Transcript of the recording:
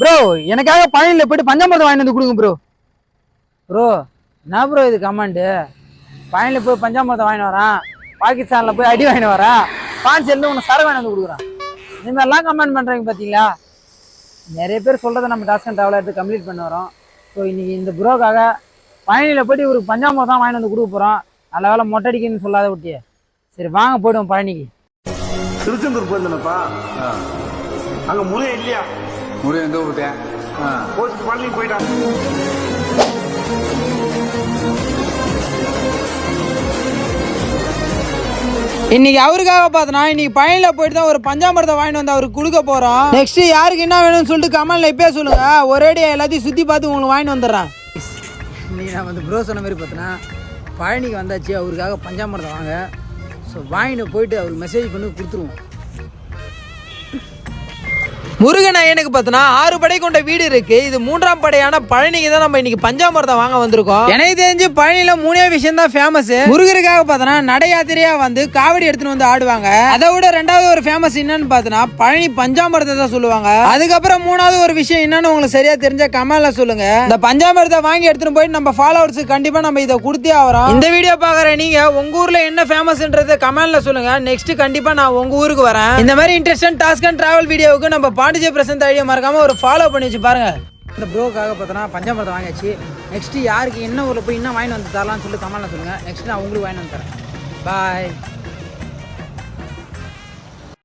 Bro எனக்காக பழனியில் போயிட்டு பஞ்சாமிரதம் வாங்கிட்டு வந்து கொடுங்க ப்ரோ ப்ரோ என்ன ப்ரோ இது கமாண்டு பழனியில் போய் பஞ்சாமிரதம் வாங்கிட்டு வரான். பாகிஸ்தானில் போய் அடி வாங்கிட்டு வரான். பாஞ்சேரியில் உனக்கு சர வாங்கிட்டு வந்து கொடுக்குறான். இந்த மாதிரிலாம் கமெண்ட் பண்ணுறீங்க பார்த்தீங்களா நிறைய பேர் சொல்கிறத நம்ம டாஸ்க் அண்ட் ட்ராவல் எடுத்து கம்ப்ளீட் பண்ண வரோம். ஸோ இன்றைக்கி இந்த ப்ரோக்காக பழனியில் போய்ட்டு ஒரு பஞ்சாமிரதம் வாங்கிட்டு வந்து கொடுக்க போகிறோம் நல்ல வேலை மொட்டடிக்குன்னு சொல்லாத விட்டியே சரி வாங்க போய்டுவோம் பழனிக்கு. திருச்செந்தூர் போயிருந்தேனப்பா. அங்கே முறையே இல்லையா? முருகன் எங்க விட்டேன் போச்சுட்டு பழனி போயிட்டான் இன்னைக்கு அவருக்காக பார்த்தனா இன்னைக்கு பழனில போயிட்டு தான் ஒரு பஞ்சாமிரதம் வாங்கிட்டு வந்து அவருக்கு கொடுக்க போறோம் நெக்ஸ்ட் யாருக்கு என்ன வேணும்னு சொல்லிட்டு கமல்ல இப்பயே சொல்லுங்க. ஒரேடியா எல்லாத்தையும் சுத்தி பார்த்து உங்களுக்கு வாங்கிட்டு வந்துடுறேன். இன்னைக்கு நான் வந்து ப்ரோ சொன்ன மாதிரி பார்த்தனா பழனிக்கு வந்தாச்சு அவருக்காக பஞ்சாமிரதம் வாங்க. ஸோ வாங்கிட்டு போயிட்டு அவருக்கு மெசேஜ் பண்ணி கொடுத்துருவோம். முருகன் ஐயனுக்கு பார்த்தனா ஆறு படை கொண்ட வீடு இருக்கு. இது மூன்றாம் படையான பழனிக்கு தான் நம்ம இன்னைக்கு பஞ்சாமிரதம் வாங்க வந்திருக்கோம். எனக்கு தெரிஞ்சு பழனியில மூணே விஷயம் தான் ஃபேமஸ் முருகருக்காக பார்த்தனா நட யாத்திரையா வந்து காவடி எடுத்துன்னு வந்து ஆடுவாங்க. அதை விட ரெண்டாவது ஒரு ஃபேமஸ் என்னன்னு பார்த்தனா பழனி பஞ்சாமிரதம் தான் சொல்லுவாங்க. அதுக்கப்புறம் மூணாவது ஒரு விஷயம் என்னன்னு உங்களுக்கு சரியா தெரிஞ்ச கமெண்ட்ல சொல்லுங்க. இந்த பஞ்சாமிரதம் வாங்கி எடுத்துன்னு போயிட்டு நம்ம ஃபாலோவர்ஸ் கண்டிப்பா நம்ம இதை கொடுத்தே ஆகிறோம் இந்த வீடியோ பாக்குற நீங்க உங்க ஊர்ல என்ன ஃபேமஸ்ன்றதை கமெண்ட்ல சொல்லுங்க. நெக்ஸ்ட் கண்டிப்பா நான் உங்க ஊருக்கு வரேன். இந்த மாதிரி இன்ட்ரெஸ்டன் டாஸ்க் அண்ட் டிராவல் வீடியோவுக்கு நம்ம பாண்டிஜே பிரசன்ட் ஐடியா மறக்காம ஒரு ஃபாலோ பண்ணி வச்சு பாருங்க. இந்த ப்ரோக்காக பார்த்தோன்னா பஞ்சாமிரத்தை வாங்கியாச்சு. நெக்ஸ்ட் யாருக்கு என்ன ஊரில் போய் இன்னும் வாங்கிட்டு வந்து தரலாம்னு சொல்லி கமெண்ட்ல சொல்லுங்க. நெக்ஸ்ட் நான் உங்களுக்கு வாங்கிட்டு வந்து தரேன். பாய்